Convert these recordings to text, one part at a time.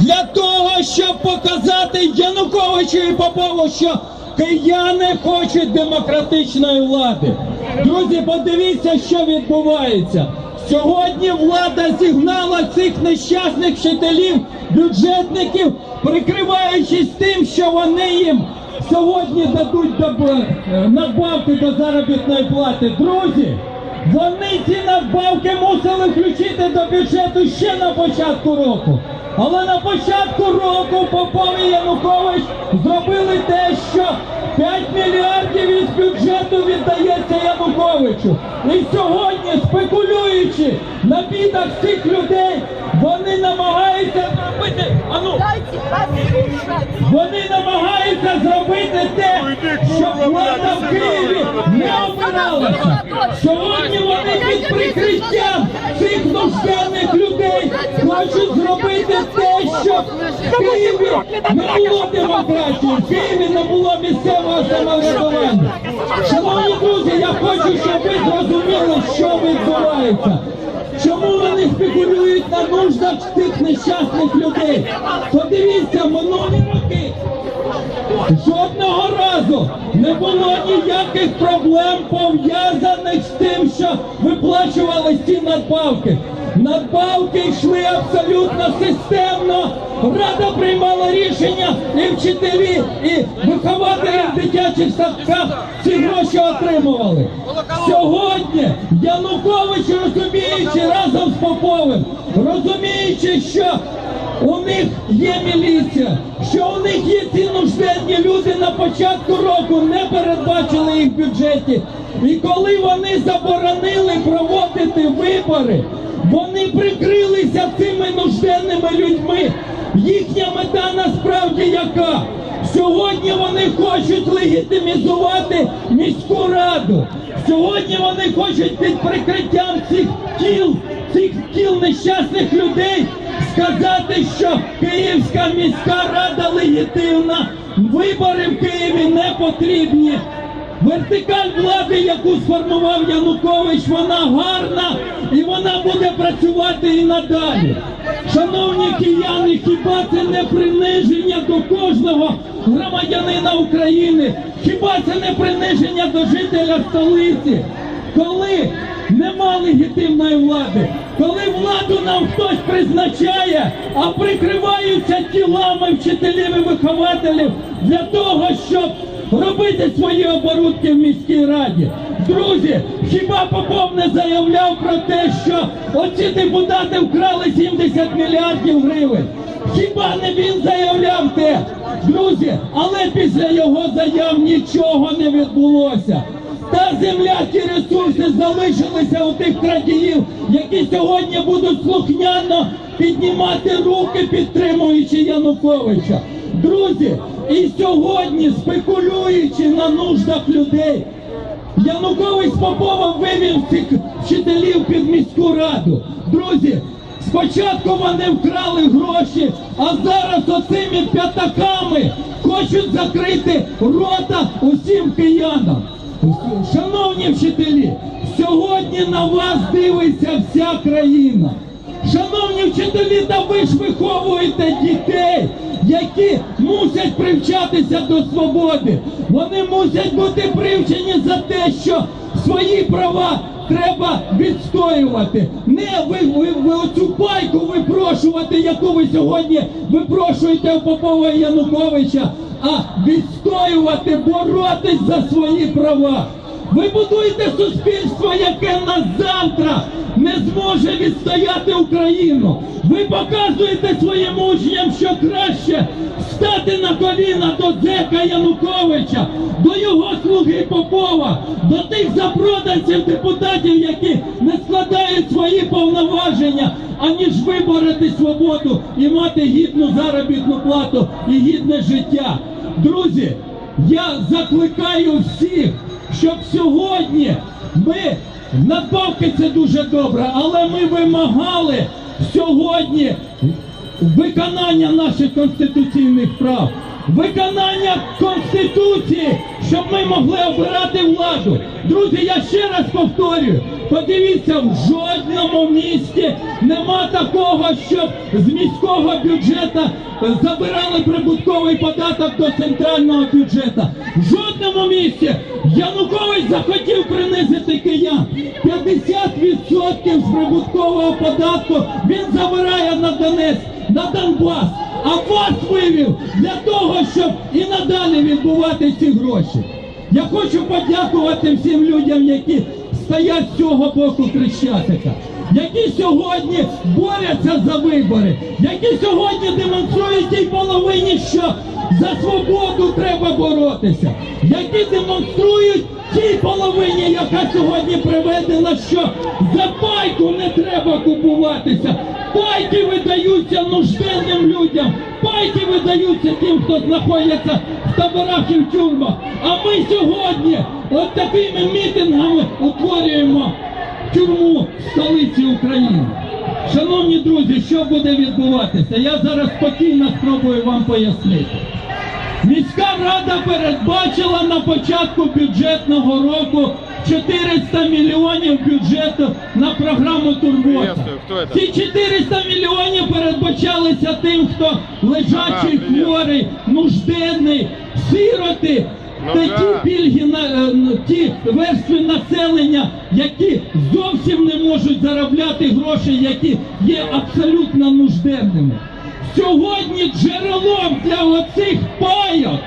для того, щоб показати Януковичу і Попову, що кияни хочуть демократичної влади. Друзі, подивіться, що відбувається. Сьогодні влада зігнала цих нещасних вчителів, бюджетників, прикриваючись тим, що вони їм сьогодні дадуть е, надбавки до заробітної плати. Друзі, вони ці надбавки мусили включити до бюджету ще на початку року. Але на початку року Попов і Янукович зробили те, що 5 мільярдів із бюджету віддається Януковичу. І сьогодні, спекулюючи на бідах цих людей, вони намагаються зробити. Ану, вони намагаються зробити те, щоб влада в Києві не обиралася. Сьогодні вони під прикриттям Києві не було демократії, в Києві не було місцевого самоврядування. Шановні друзі, я хочу, щоб ви зрозуміли, що відбувається. Чому вони спекулюють на нуждах тих нещасних людей? Подивіться, минулі роки жодного разу не було ніяких проблем пов'язаних з тим, що виплачували ці надбавки. Надбавки йшли абсолютно системно. Рада приймала рішення, і вчителі, і вихователі в дитячих садках ці гроші отримували. Сьогодні Янукович, розуміючи разом з Поповим, розуміючи, що у них є міліція, що у них є ці нужденні люди на початку року, не передбачили їх в бюджеті. І коли вони заборонили проводити вибори, вони прикрилися цими нужденними людьми. Їхня мета насправді яка? Сьогодні вони хочуть легітимізувати міську раду. Сьогодні вони хочуть під прикриттям цих кіл, цих кіл нещасних людей сказати, що Київська міська рада легітимна, вибори в Києві не потрібні. Вертикаль влади, яку сформував Янукович, вона гарна і вона буде працювати і надалі. Шановні кияни, хіба це не приниження до кожного громадянина України? Хіба це не приниження до жителя столиці? Коли нема легітимної влади, коли владу нам хтось призначає, а прикриваються тілами вчителів і вихователів для того, щоб робити свої оборудки в міській раді. Друзі, хіба Попов не заявляв про те, що оці депутати вкрали 70 мільярдів гривень? Хіба не він заявляв те? Друзі, але після його заяв нічого не відбулося. Та земля, ті ресурси залишилися у тих крадіїв, які сьогодні будуть слухняно піднімати руки, підтримуючи Януковича. Друзі, і сьогодні, спекулюючи на нуждах людей, Янукович з Поповим вивів цих вчителів під міську раду. Друзі, спочатку вони вкрали гроші, а зараз оцими п'ятаками хочуть закрити рота усім киянам. Шановні вчителі, сьогодні на вас дивиться вся країна. Шановні вчителі, та ви ж виховуєте дітей, які мусять привчатися до свободи. Вони мусять бути привчені за те, що свої права треба відстоювати. Не ви, ви, ви оцю пайку випрошувати, яку ви сьогодні випрошуєте у Попова Януковича, а відстоювати, боротись за свої права. Ви будуєте суспільство, яке на завтра не зможе відстояти Україну. Ви показуєте своїм учням, що краще стати на коліна до Дзека Януковича, до його слуги Попова, до тих запроданців депутатів, які не складають свої повноваження, аніж вибороти свободу і мати гідну заробітну плату і гідне життя. Друзі, я закликаю всіх, щоб сьогодні ми надбавки це дуже добре, але ми вимагали сьогодні виконання наших конституційних прав, виконання конституції, щоб ми могли обирати владу. Друзі, я ще раз повторюю, Подивіться, в жодному місті нема такого, щоб з міського бюджету забирали прибутковий податок до центрального бюджету. В жодному місті Янукович захотів принизити киян. 50% з прибуткового податку він забирає на Донець, на Донбас. А вас вивів для того, щоб і надалі відбувати ці гроші. Я хочу подякувати всім людям, які стоять з цього боку Хрещатика, які сьогодні борються за вибори, які сьогодні демонструють тій половині, що за свободу треба боротися, які демонструють тій половині, яка сьогодні приведена, що за пайку не треба купуватися. Пайки видаються нужденним людям, пайки видаються тим, хто знаходиться в таборах і в тюрмах. А ми сьогодні от такими мітингами утворюємо тюрму в столиці України. Шановні друзі, що буде відбуватися? Я зараз спокійно спробую вам пояснити. Міська рада передбачила на початку бюджетного року 400 мільйонів бюджету на програму Турбота. Ці 400 мільйонів передбачалися тим, хто лежачий, хворий, нужденний, сироти. Ну Та ті пільги на е, ті верстви населення, які зовсім не можуть заробляти гроші, які є абсолютно нужденними. Сьогодні джерелом для оцих пайок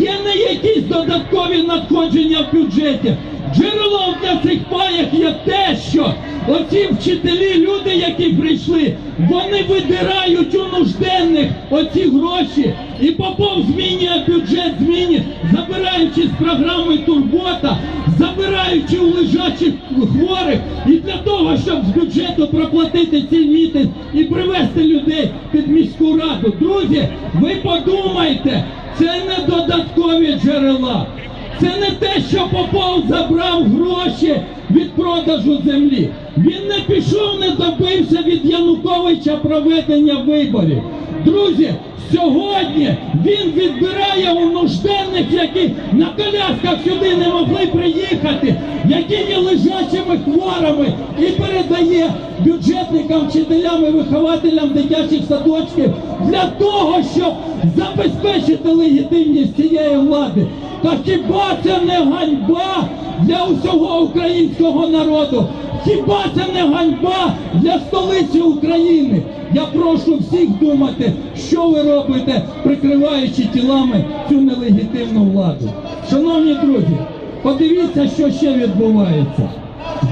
є не якісь додаткові надходження в бюджеті. Джерелом для цих паєк є те, що оці вчителі, люди, які прийшли, вони видирають у нужденних оці гроші. І Попов змінює бюджет, змінює, забираючи з програми Турбота, забираючи у лежачих хворих, і для того, щоб з бюджету проплатити ці мітинг і привести людей під міську раду. Друзі, ви подумайте, це не додаткові джерела. Це не те, що Попов забрав гроші від продажу землі. Він не пішов, не добився від Януковича проведення виборів. Друзі, сьогодні він відбирає у нужденних, які на колясках сюди не могли приїхати, які є лежачими хворими, і передає бюджетникам, вчителям і вихователям дитячих садочків для того, щоб забезпечити легітимність цієї влади. Та хіба це не ганьба для усього українського народу? Хіба це не ганьба для столиці України? Я прошу всіх думати, що ви робите, прикриваючи тілами цю нелегітимну владу. Шановні друзі, подивіться, що ще відбувається.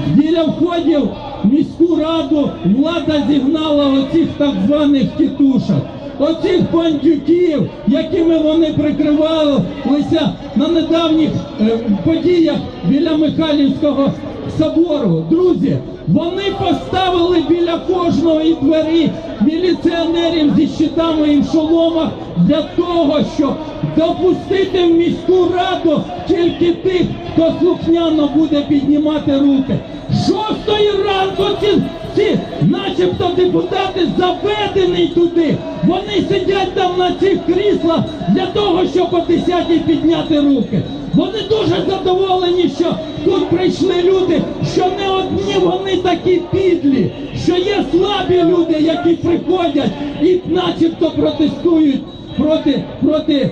Біля входів в міську раду влада зігнала оцих так званих тітушок. Оцих бандюків, якими вони прикривалися на недавніх е, подіях біля Михайлівського собору. Друзі, вони поставили біля кожної двері міліціонерів зі щитами і в шоломах для того, щоб допустити в міську раду тільки тих, хто слухняно буде піднімати руки. Шостої ранку ці, ці начебто депутати заведені туди. Вони сидять там на цих кріслах для того, щоб о 10 підняти руки. Вони дуже задоволені, що тут прийшли люди, що не одні вони такі підлі, що є слабі люди, які приходять і начебто протестують проти, проти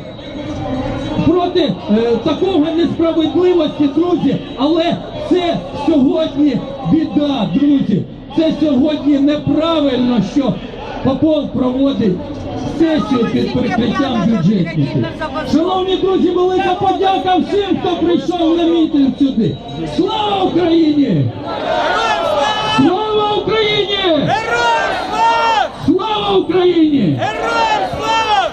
проти е, такого несправедливості, друзі, але це сьогодні біда, друзі. Це сьогодні неправильно, що Попов проводить сесію під прикриттям бюджетників. Шановні друзі, велика подяка всім, хто прийшов на мітинг сюди. Слава Україні! Слава Україні! Героям слава! Слава Україні! Героям слава!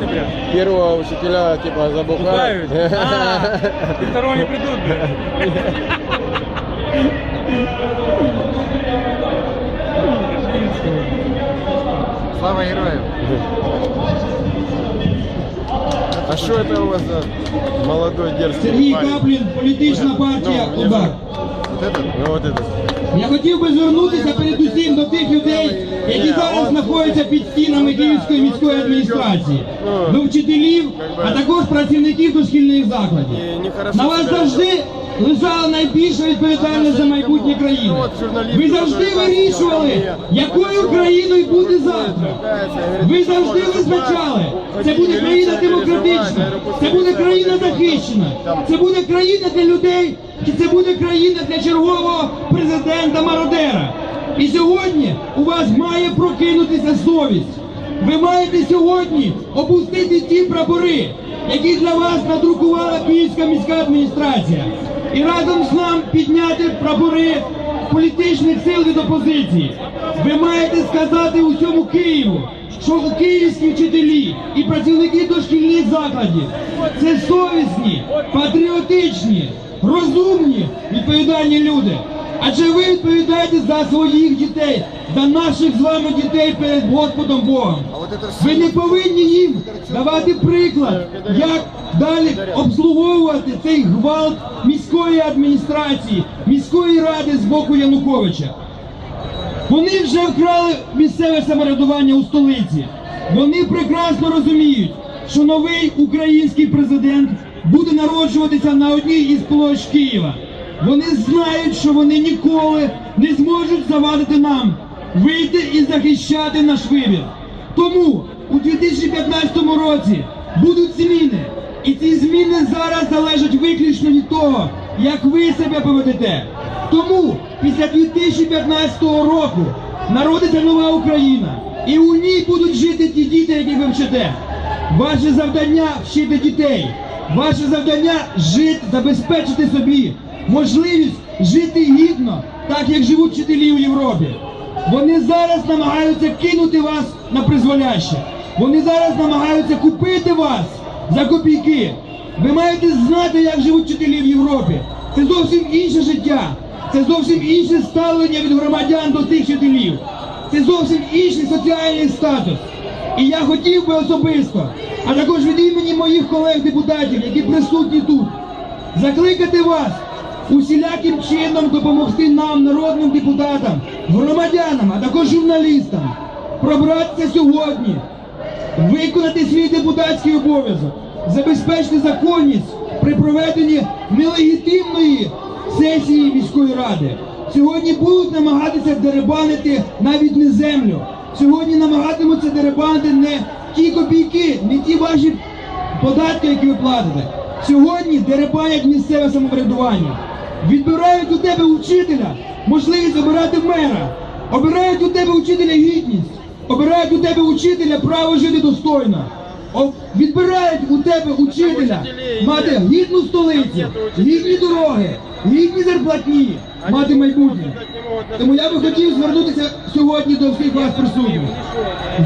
2 сентября. Что 2 сентября? Первого учителя типа забухают. Пугают? А, и второго не придут, блядь. Слава героям. А что это у вас за молодой дерзкий Сергій парень? Каплін, політична партія Ну, УДАР. Вот этот? Ну вот этот. Я хотів би звернутися передусім до тих людей, які зараз знаходяться під стінами Київської міської адміністрації, до вчителів, а також працівників дошкільних закладів. На вас завжди лежала найбільша відповідальність за майбутнє країни. Ви завжди вирішували, якою країною буде завтра. Ви завжди визначали, це буде країна демократична, це буде країна захищена, це буде країна для людей, чи це буде країна для чергового президента мародера. І сьогодні у вас має прокинутися совість. Ви маєте сьогодні опустити ті прапори, які для вас надрукувала Київська міська адміністрація, і разом з нами підняти прапори політичних сил від опозиції. Ви маєте сказати усьому Києву, що київські вчителі і працівники дошкільних закладів це совісні, патріотичні, розумні, відповідальні люди. Адже ви відповідаєте за своїх дітей, за наших з вами дітей перед Господом Богом. Ви не повинні їм давати приклад, як далі обслуговувати цей гвалт міської адміністрації, міської ради з боку Януковича. Вони вже вкрали місцеве самоврядування у столиці. Вони прекрасно розуміють, що новий український президент буде народжуватися на одній із площ Києва. Вони знають, що вони ніколи не зможуть завадити нам вийти і захищати наш вибір. Тому у 2015 році будуть зміни. І ці зміни зараз залежать виключно від того, як ви себе поведете. Тому після 2015 року народиться нова Україна, і у ній будуть жити ті діти, які ви вчите. Ваше завдання вчити дітей. Ваше завдання жити, забезпечити собі можливість жити гідно, так як живуть вчителі у Європі. Вони зараз намагаються кинути вас на призволяще. Вони зараз намагаються купити вас за копійки. Ви маєте знати, як живуть вчителі в Європі. Це зовсім інше життя. Це зовсім інше ставлення від громадян до тих вчителів. Це зовсім інший соціальний статус. І я хотів би особисто, а також від імені моїх колег-депутатів, які присутні тут, закликати вас усіляким чином допомогти нам, народним депутатам, громадянам, а також журналістам, пробратися сьогодні, виконати свій депутатський обов'язок, забезпечити законність при проведенні нелегітимної сесії міської ради. Сьогодні будуть намагатися деребанити навіть не землю. Сьогодні намагатимуться деребанити не ті копійки, не ті ваші податки, які ви платите. Сьогодні деребанять місцеве самоврядування. Відбирають у тебе учителя можливість обирати мера. Обирають у тебе учителя гідність. Обирають у тебе учителя право жити достойно. Відбирають у тебе учителя мати гідну столицю, гідні дороги, гідні зарплатні, мати майбутнє. Тому я би хотів звернутися сьогодні до всіх вас присутніх.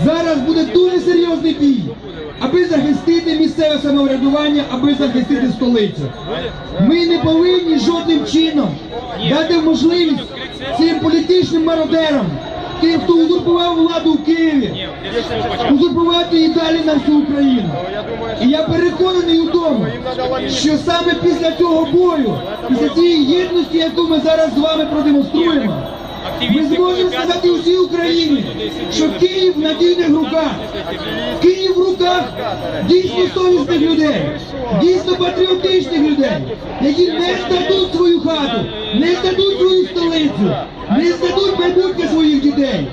Зараз буде дуже серйозний бій, аби захистити місцеве самоврядування, аби захистити столицю. Ми не повинні жодним чином дати можливість цим політичним мародерам, тим, хто узурпував владу в Києві, узурпувати і далі на всю Україну. І я переконаний у тому, що саме після цього бою, після цієї єдності, яку ми зараз з вами продемонструємо, ми зможемо сказати усій Україні, що Київ в надійних руках. Київ руках дійсно совісних людей, дійсно патріотичних людей, які не здадуть свою хату, не здадуть свою столицю, не здадуть майбутнє своїх дітей.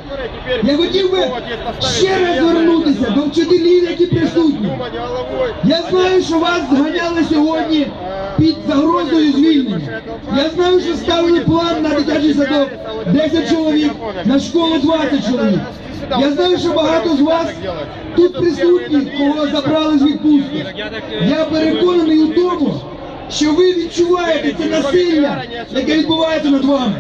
Я хотів би ще раз звернутися до вчителів, які присутні. Я знаю, що вас зганяли сьогодні під загрозою звільнення. Я знаю, що ставили план на дитячий садок 10 чоловік, на школу 20 чоловік. Я знаю, що багато з вас тут присутні, кого забрали з відпустки. Я переконаний у тому, що ви відчуваєте це насилля, яке відбувається над вами.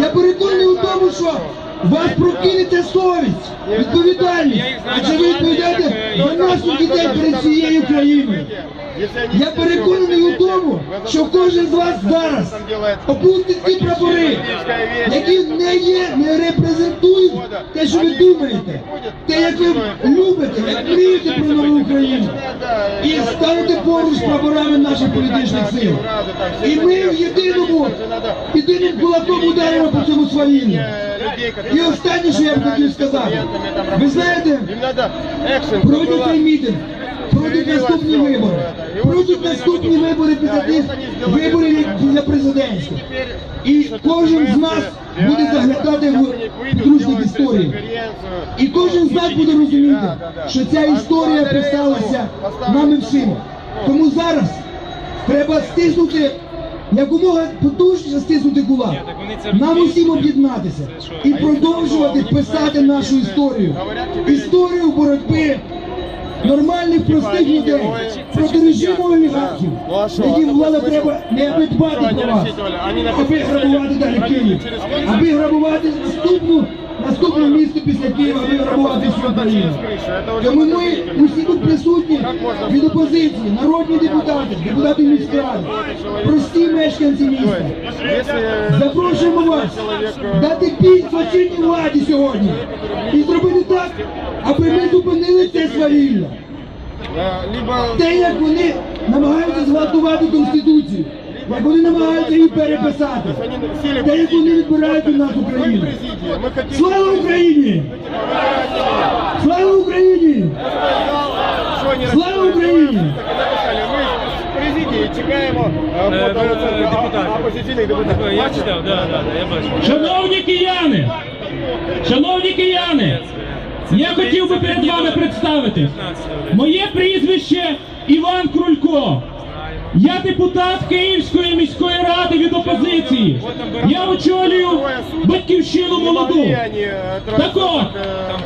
Я переконаний у тому, що вас прокинеться совість, відповідальність, адже ви відповідаєте за наших дітей перед цією країною. Я переконаний у тому, що кожен з вас зараз опустить ті прапори, які не є, не репрезентують те, що ви думаєте, те, як ви любите, як мрієте про нову Україну. І станете поруч з прапорами наших політичних сил. І ми в єдиному, єдиним кулаком ударимо по цьому свавіллю. І останнє, що я б хотів сказати. Ви знаєте, цей мітинг, пройдуть наступні вибори. Пройдуть наступні вибори після тих виборів для президентських. І кожен з нас буде заглядати в підручник історії. І кожен з нас буде розуміти, що ця історія писалася нами всіма. Тому зараз треба стиснути, якомога потужніше стиснути кулак. Нам усім об'єднатися і продовжувати писати нашу історію. Історію боротьби нормальних простих людей. Проти режиму олігархів, яким влада треба не аби дбати про вас, аби грабувати далі Київ, аби грабувати наступну, наступне місто після Києва, аби грабувати всю Україну. Тому ми усі тут присутні від опозиції, народні депутати, депутати міськради, прості мешканці міста. Запрошуємо вас дати бій злочинній владі сьогодні. І зробити так, аби ми зупинили це свавілля. Те, як вони намагаються зґвалтувати Конституцію, як вони намагаються її переписати, те, як вони відбирають у нас Україну. Слава Україні! Слава Україні! Слава? Україні! Президії чекаємо е, Е, е, оцінки депутатів. опозиційних депутатів. Я читав, да, да, да, я бачу. Шановні кияни! Шановні кияни! Я хотів би перед вами представити. Моє прізвище Іван Крулько. Я депутат Київської міської ради від опозиції. Я очолюю батьківщину молоду. Так от,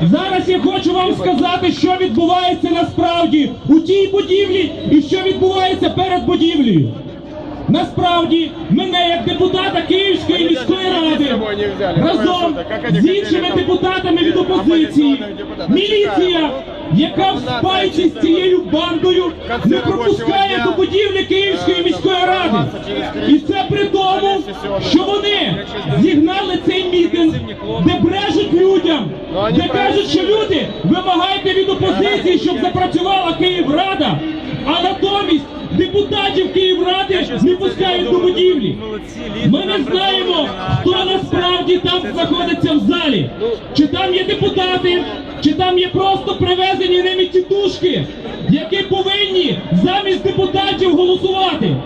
зараз я хочу вам сказати, що відбувається насправді у тій будівлі і що відбувається перед будівлею. Насправді, мене як депутата Київської міської ради разом з іншими депутатами від опозиції, міліція, яка в спайці з цією бандою не пропускає до будівлі Київської міської ради. І це при тому, що вони зігнали цей мітинг, де брежуть людям, де кажуть, що люди. вимагайте від опозиції, щоб запрацювала Київрада, а натомість депутатів Київради не пускають до будівлі. Ми не знаємо, хто насправді там знаходиться в залі. Чи там є депутати, чи там є просто привезені ними тітушки, які повинні замість депутатів голосувати.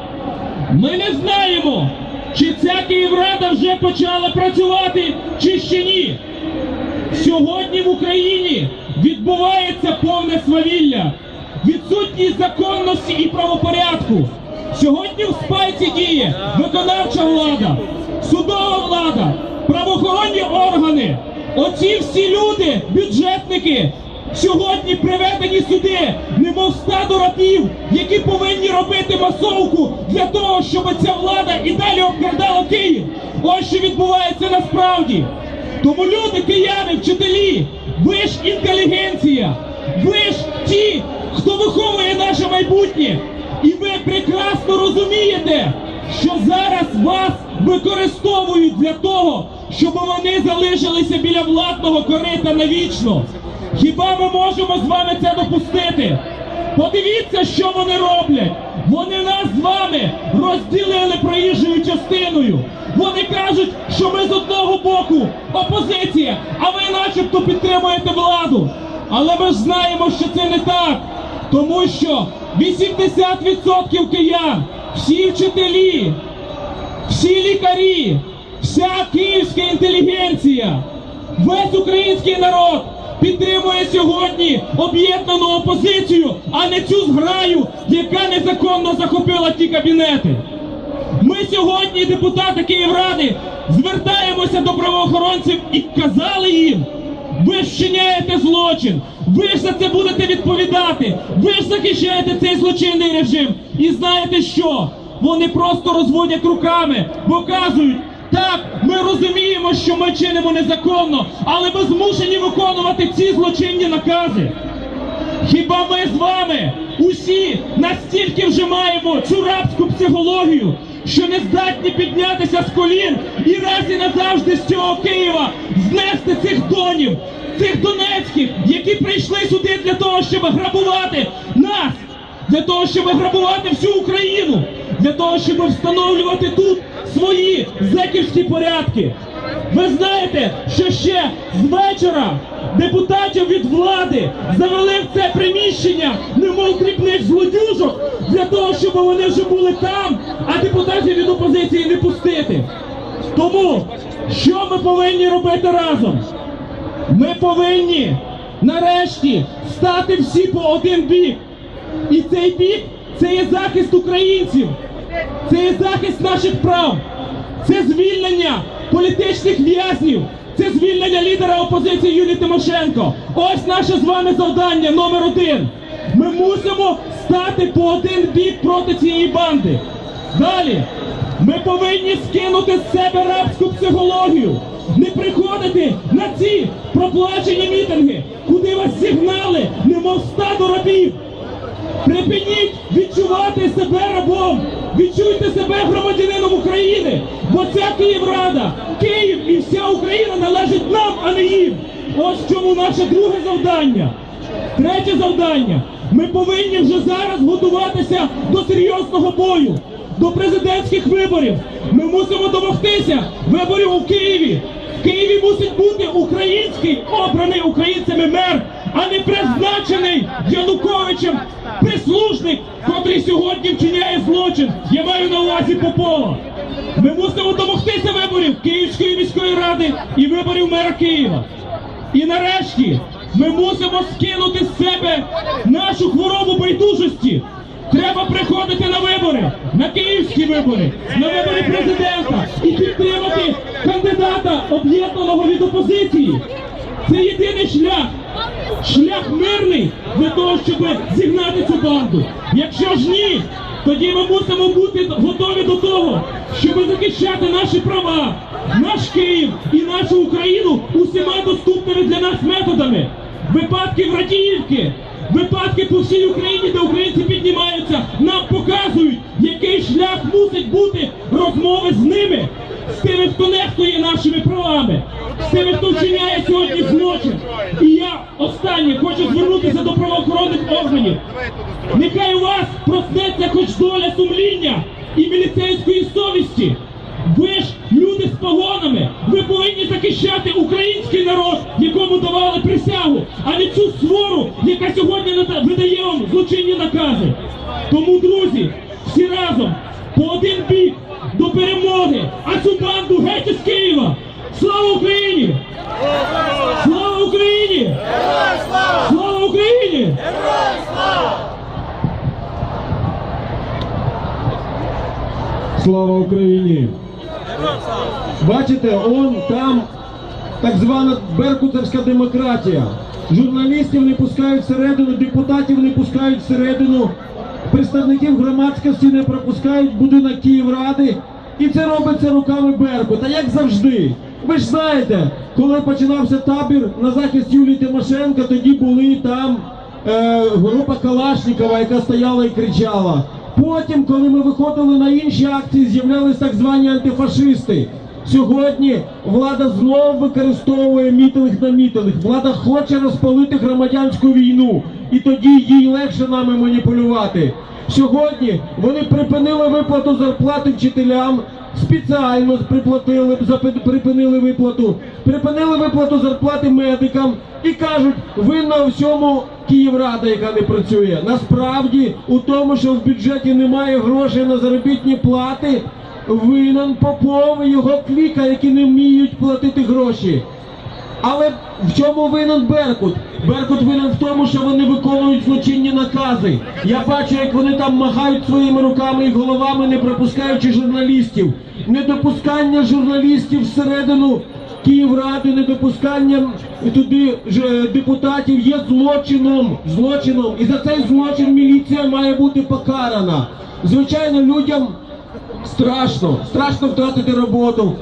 Ми не знаємо, чи ця Київрада вже почала працювати, чи ще ні. Сьогодні в Україні відбувається повне свавілля, відсутність законності і правопорядку. Сьогодні в спайці діє виконавча влада, судова влада, правоохоронні органи. Оці всі люди, бюджетники, сьогодні приведені сюди, немов стадо рабів, які повинні робити масовку для того, щоб ця влада і далі обкрадала Київ. Ось що відбувається насправді. Тому люди, кияни, вчителі, ви ж інтелігенція, ви ж ті, хто виховує наше майбутнє. І ви прекрасно розумієте, що зараз вас використовують для того, щоб вони залишилися біля владного корита навічно. Хіба ми можемо з вами це допустити? Подивіться, що вони роблять. Вони нас з вами розділили проїжджою частиною. Вони кажуть, що ми з одного боку опозиція, а ви начебто підтримуєте владу. Але ми ж знаємо, що це не так. Тому що 80% киян, всі вчителі, всі лікарі, вся київська інтелігенція, весь український народ підтримує сьогодні об'єднану опозицію, а не цю зграю, яка незаконно захопила ті кабінети. Ми сьогодні, депутати Київради, звертаємося до правоохоронців і казали їм, ви вчиняєте злочин, ви ж за це будете відповідати, ви ж захищаєте цей злочинний режим. І знаєте що? Вони просто розводять руками, бо кажуть, так, ми розуміємо, що ми чинимо незаконно, але ми змушені виконувати ці злочинні накази. Хіба ми з вами усі настільки вже маємо цю рабську психологію, що не здатні піднятися з колін і раз і назавжди з цього Києва знести цих донів, цих донецьких, які прийшли сюди для того, щоб грабувати нас, для того, щоб грабувати всю Україну, для того, щоб встановлювати тут свої зеківські порядки. Ви знаєте, що ще з вечора депутатів від влади завели в це приміщення, немов дрібних злодюжок, для того, щоб вони вже були там, а депутатів від опозиції не пустити. Тому що ми повинні робити разом? Ми повинні нарешті стати всі по один бік. І цей бік це є захист українців, це є захист наших прав, це звільнення політичних в'язнів, це звільнення лідера опозиції Юлії Тимошенко. Ось наше з вами завдання номер один. Ми мусимо стати по один бік проти цієї банди. Далі ми повинні скинути з себе рабську психологію, не приходити на ці проплачені мітинги, куди вас сигнали, немов стадо рабів. Припиніть відчувати себе рабом, відчуйте себе громадянином України, бо ця Київрада, Київ і вся Україна належить нам, а не їм. Ось чому наше друге завдання. Третє завдання. Ми повинні вже зараз готуватися до серйозного бою, до президентських виборів. Ми мусимо домогтися виборів у Києві. В Києві мусить бути український обраний українцями мер, а не призначений Януковичем прислужник, котрий сьогодні вчиняє злочин. Я маю на увазі Попова. Ми мусимо домогтися виборів Київської міської ради і виборів мера Києва. І нарешті ми мусимо скинути з себе нашу хворобу байдужості. Треба приходити на вибори, на київські вибори, на вибори президента і підтримати кандидата об'єднаного від опозиції. Це єдиний шлях. Шлях мирний для того, щоб зігнати цю банду. Якщо ж ні, тоді ми мусимо бути готові до того, щоб захищати наші права, наш Київ і нашу Україну усіма доступними для нас методами. Випадки в Радіївки, випадки по всій Україні, де українці піднімаються, нам показують, який шлях мусить бути розмови з ними, з тими, хто нехтує нашими правами, з хто вчиняє сьогодні злочин. І я останнє хочу звернутися до правоохоронних органів. Нехай у вас проснеться хоч доля сумління і міліцейської совісті. Ви ж люди з погонами, ви повинні захищати український народ, якому давали присягу, а не цю свору, яка сьогодні видає вам злочинні накази. Тому, друзі, всі разом по один бік до перемоги, а цю банду геть із Києва! Слава Україні! Слава Україні! Слава Україні! Слава Україні! Бачите, он там так звана беркутовська демократія. Журналістів не пускають всередину, депутатів не пускають всередину, представників громадськості не пропускають будинок Київради. І це робиться руками Беркута, як завжди. Ви ж знаєте, коли починався табір на захист Юлії Тимошенко, тоді були там е, група Калашникова, яка стояла і кричала. Потім, коли ми виходили на інші акції, з'являлись так звані антифашисти. Сьогодні влада знову використовує мітинг на мітинг. Влада хоче розпалити громадянську війну, і тоді їй легше нами маніпулювати. Сьогодні вони припинили виплату зарплати вчителям, спеціально приплатили, припинили виплату, припинили виплату зарплати медикам і кажуть, винна у всьому Київрада, яка не працює. Насправді у тому, що в бюджеті немає грошей на заробітні плати, винен Попов його кліка, які не вміють платити гроші. Але в чому винен Беркут? Беркут винен в тому, що вони виконують злочинні накази. Я бачу, як вони там махають своїми руками і головами, не пропускаючи журналістів. Недопускання журналістів всередину Київради, недопускання туди е, депутатів є злочином. Злочином. І за цей злочин міліція має бути покарана. Звичайно, людям Страшно, страшно втратити роботу.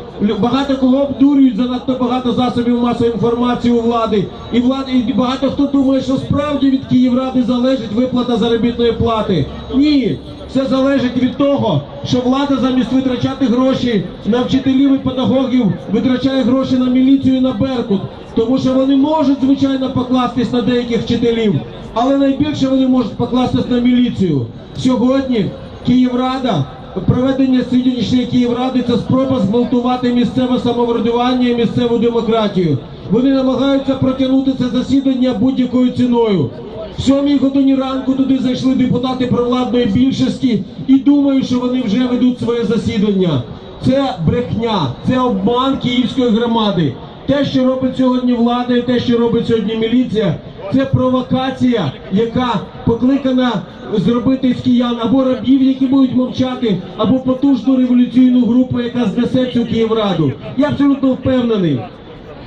Багато кого обдурюють занадто багато засобів масової інформації у влади. І влади і багато хто думає, що справді від Київради залежить виплата заробітної плати. Ні, все залежить від того, що влада замість витрачати гроші на вчителів і педагогів витрачає гроші на міліцію і на Беркут. Тому що вони можуть, звичайно, покластись на деяких вчителів, але найбільше вони можуть покластись на міліцію. Сьогодні Київрада, проведення сьогоднішньої Київради це спроба зґвалтувати місцеве самоврядування і місцеву демократію. Вони намагаються протягнути це засідання будь-якою ціною. В сьомій годині ранку туди зайшли депутати провладної більшості і думають, що вони вже ведуть своє засідання. Це брехня, це обман київської громади. Те, що робить сьогодні влада, і те, що робить сьогодні міліція, це провокація, яка покликана зробити з киян або рабів, які будуть мовчати, або потужну революційну групу, яка знесе цю Київраду. Я абсолютно впевнений,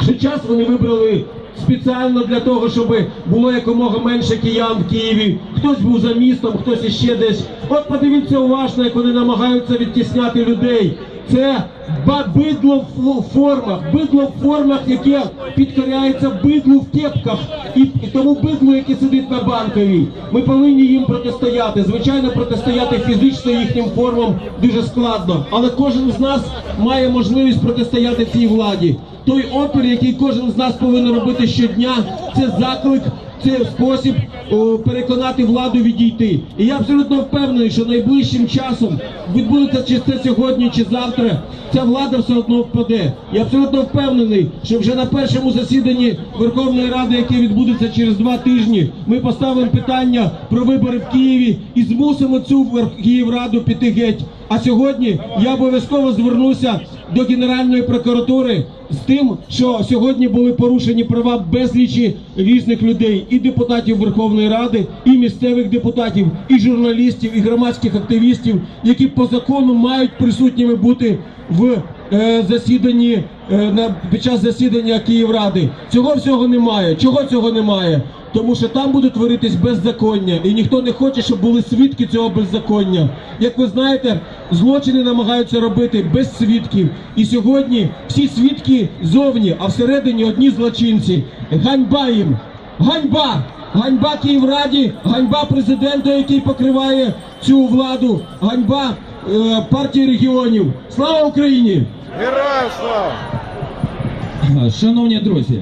що час вони вибрали спеціально для того, щоб було якомога менше киян в Києві. Хтось був за містом, хтось іще десь. От подивіться уважно, як вони намагаються відтісняти людей. Це бидло в формах, бидло в формах, яке підкоряється бидлу в кепках, і, і тому бидлу, яке сидить на банковій. Ми повинні їм протистояти. Звичайно, протистояти фізично їхнім формам дуже складно, але кожен з нас має можливість протистояти цій владі. Той опір, який кожен з нас повинен робити щодня, це заклик, це спосіб переконати владу відійти. І я абсолютно впевнений, що найближчим часом відбудеться чи це сьогодні, чи завтра, ця влада все одно впаде. Я абсолютно впевнений, що вже на першому засіданні Верховної Ради, яке відбудеться через два тижні, ми поставимо питання про вибори в Києві і змусимо цю Київраду піти геть. А сьогодні я обов'язково звернуся до Генеральної прокуратури з тим, що сьогодні були порушені права безлічі різних людей, і депутатів Верховної Ради, і місцевих депутатів, і журналістів, і громадських активістів, які по закону мають присутніми бути в е, засіданні е, на під час засідання Київради. Цього всього немає. Чого цього немає? Тому що там буде творитись беззаконня, і ніхто не хоче, щоб були свідки цього беззаконня. Як ви знаєте, злочини намагаються робити без свідків. І сьогодні всі свідки зовні, а всередині одні злочинці. Ганьба їм! Ганьба! Ганьба Київраді, ганьба президенту, який покриває цю владу, ганьба е, партії регіонів. Слава Україні! Героям слава! Шановні друзі,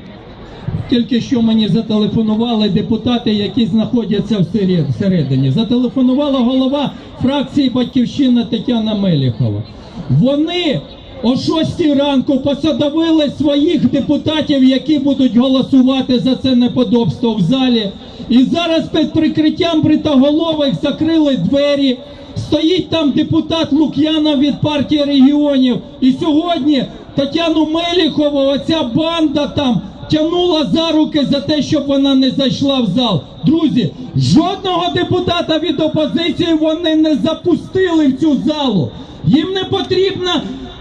тільки що мені зателефонували депутати, які знаходяться всеред- всередині. Зателефонувала голова фракції Батьківщина Тетяна Меліхова. Вони о 6 ранку посадовили своїх депутатів, які будуть голосувати за це неподобство в залі. І зараз під прикриттям бритоголових закрили двері. Стоїть там депутат Лук'янов від партії регіонів. І сьогодні Тетяну Меліхову, оця банда там тягнула за руки за те, щоб вона не зайшла в зал. Друзі, жодного депутата від опозиції вони не запустили в цю залу. Їм не потрібно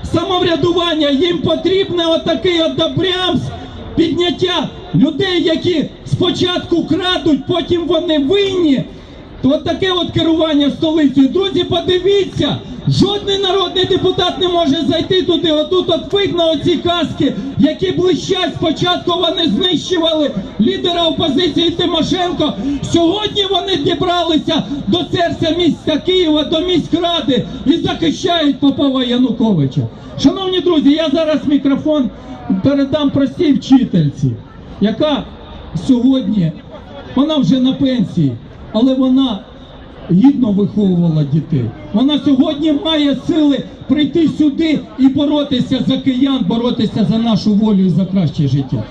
самоврядування, їм потрібне отакий от добрямс, підняття людей, які спочатку крадуть, потім вони винні. От таке от керування столицею. Друзі, подивіться, жодний народний депутат не може зайти туди. Отут от видно оці каски, які блищать. Спочатку вони знищували лідера опозиції Тимошенко. Сьогодні вони дібралися до серця міста Києва, до міськради і захищають Попова Януковича. Шановні друзі, я зараз мікрофон передам простій вчительці, яка сьогодні вона вже на пенсії, але вона гідно виховувала дітей. Вона сьогодні має сили прийти сюди і боротися за киян, боротися за нашу волю і за краще життя.